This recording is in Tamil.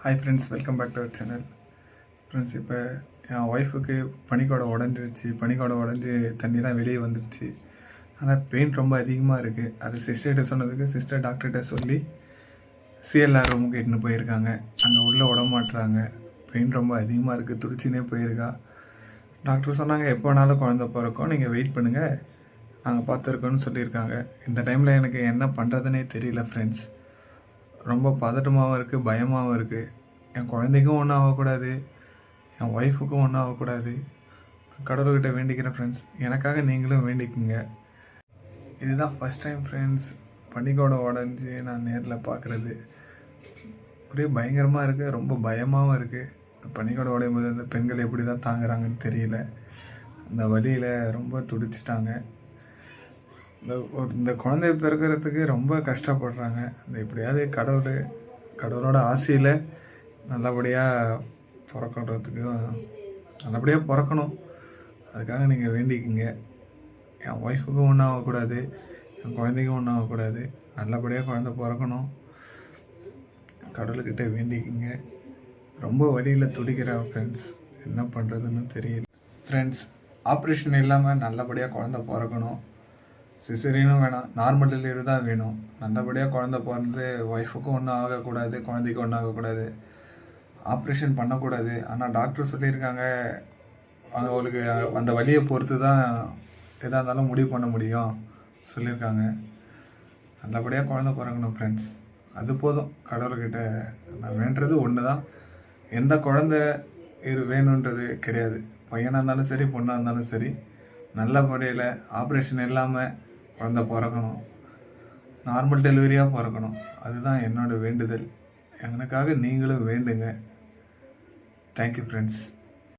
Hi friends welcome back to our channel friends இப்போ என் ஒய்ஃபுக்கு பனிக்கோடை உடஞ்சிருச்சு பனிக்கோடை உடஞ்சி தண்ணிலாம் வெளியே வந்துடுச்சு ஆனால் பெயின் ரொம்ப அதிகமாக இருக்குது அது சிஸ்டர்கிட்ட சொன்னதுக்கு சிஸ்டர் டாக்டர்கிட்ட சொல்லி சிஎல்ஆர் ரூமுக்கு இட்டுன்னு போயிருக்காங்க. அங்கே உள்ளே விட மாட்டுறாங்க பெயின் ரொம்ப அதிகமாக இருக்குது துடிச்சினே போயிருக்கா. டாக்டர் சொன்னாங்க எப்போ வேணாலும் குழந்த பிறக்கும் நீங்கள் வெயிட் பண்ணுங்கள் நாங்கள் பார்த்துருக்கோன்னு சொல்லியிருக்காங்க. இந்த டைமில் எனக்கு என்ன பண்ணுறதுனே தெரியல ஃப்ரெண்ட்ஸ் ரொம்ப பதட்டமாகவும் இருக்குது பயமாகவும் இருக்குது என் குழந்தைக்கும் ஒன்றும் ஆகக்கூடாது. என் ஒய்ஃபுக்கும் ஒன்றும் ஆகக்கூடாது. கடவுள்கிட்ட வேண்டிக்கிறேன் ஃப்ரெண்ட்ஸ் எனக்காக நீங்களும் வேண்டிக்குங்க. இதுதான் ஃபஸ்ட் டைம் ஃப்ரெண்ட்ஸ் பனிக்கோடை உடஞ்சி நான் நேரில் பார்க்குறது ஒரே பயங்கரமாக இருக்குது ரொம்ப பயமாகவும் இருக்குது பனிக்கோடை உடையும் போது அந்த பெண்கள் எப்படி தான் தாங்குறாங்கன்னு தெரியல. அந்த வழியில் ரொம்ப துடிச்சிட்டாங்க. இந்த ஒரு இந்த குழந்தைய பிறக்கிறதுக்கு ரொம்ப கஷ்டப்படுறாங்க. இந்த எப்படியாவது கடவுள் கடவுளோட ஆசையில் நல்லபடியாக பிறக்கிறதுக்கு நல்லபடியாக பிறக்கணும். அதுக்காக நீங்கள் வேண்டிக்கிங்க. என் ஒய்ஃபுக்கும் ஒன்றும் ஆகக்கூடாது. என் குழந்தைக்கும் ஒன்றும் ஆகக்கூடாது. நல்லபடியாக குழந்த பிறக்கணும். கடவுள்கிட்ட வேண்டிக்கிங்க. ரொம்ப வழியில் துடிக்கிற ஃப்ரெண்ட்ஸ் என்ன பண்ணுறதுன்னு தெரியல. ஃப்ரெண்ட்ஸ் ஆப்ரேஷன் இல்லாமல் நல்லபடியாக குழந்த பிறக்கணும். சிசரியனும் வேணாம். நார்மல் டெலிவரி தான் வேணும். நல்லபடியாக குழந்தை பிறந்து ஒய்ஃபுக்கும் ஒன்றும் ஆகக்கூடாது குழந்தைக்கும் ஒன்றும் ஆகக்கூடாது. ஆப்ரேஷன் பண்ணக்கூடாது. ஆனால் டாக்டர் சொல்லியிருக்காங்க அவங்களுக்கு அந்த வழியை பொறுத்து தான் எதாக இருந்தாலும் முடிவு பண்ண முடியும். சொல்லியிருக்காங்க. நல்லபடியாக குழந்த பிறக்கணும் ஃப்ரெண்ட்ஸ் அது போதும். கடவுள்கிட்ட நான் வேண்டுறது ஒன்று தான் எந்த குழந்த இரு வேணுன்றது கிடையாது. பையனாக இருந்தாலும் சரி பொண்ணாக இருந்தாலும் சரி. நல்ல முறையில் ஆப்ரேஷன் இல்லாமல் குழந்த பிறக்கணும். நார்மல் டெலிவரியாக பிறக்கணும். அதுதான் என்னோட வேண்டுதல். எனக்காக நீங்களும் வேண்டுங்க. Thank you friends